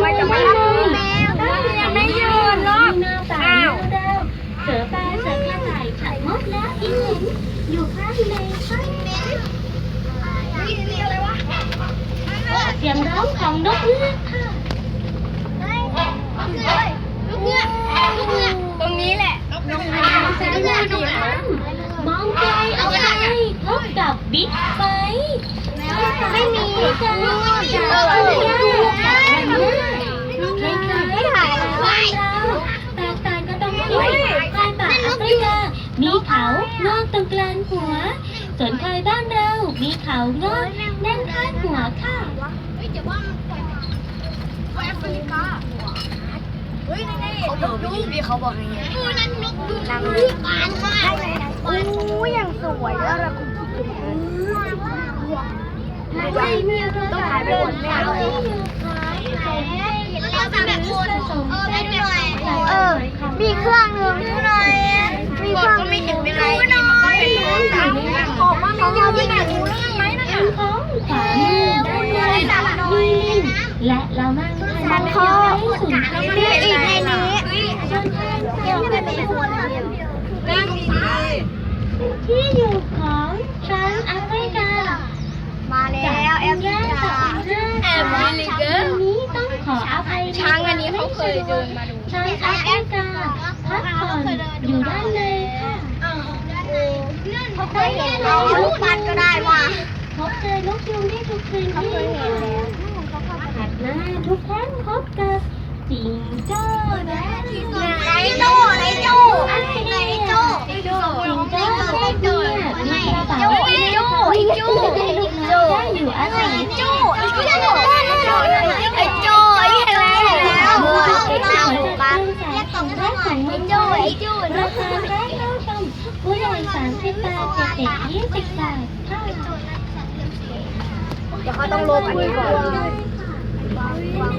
ไมจะไม่รับมือแมวยังไม่ยืนหรอกอ้าวเสือปลาเสือกระต่ายขัดมดแล้วอีหลินอยู่ข้างในข้างเสียงร้องของนกเงือกค่ะตรงนี้แหละสายตาหนูมองไกลเอาไว้พบกับบิ๊กไบไม่มีกันเออไม่ถ่ายเลยแตกต่างกันตรงที่ใต้ป่าแอฟริกา มีเขางอกตรงกลางหัว ส่วนไทยบ้านเรา มีเขางอกแน่นข้างหัวค่ะเขาบอกพี่เขาบอกอย่างเงี้ยนั่งดูปานมากโอ้ยอย่างสวยแล้วเราคุณต้องถ่ายไปหมดไม่เอา เออ มีเครื่องหนึ่งดูหน่อย มีเครื่องก็ไม่เห็นเป็นไรดูหน่อยออกมาของเราที่ไหนรู้เรื่องไหมนะ ทั้งท้องขวามือด้านในมีลิง และเรานั่งทานข้าวให้สุนทรนี่อีกในนี้ส่วนทางเกี่ยวกับในคนที่อยู่ของทรานแอฟริกามาแล้วแอฟริกาแอฟริกาวันนี้ต้องขออภัยช้างอันนี้เขาเคยเดินมาดูทรานแอฟริกาพักผ่อนอยู่ด้านในค่ะเขาเคยเห็นเราลูกปัดก็ได้มาพบเจอนกยุงได้ทุกคืนที่ถัดมาทุกครั้งพบกับจิงโจ้และ ไหนโจ้ไหนโจ้ไหนโจ้จิงโจ้แม่เนี่ยมีกระเป๋าไอ้โ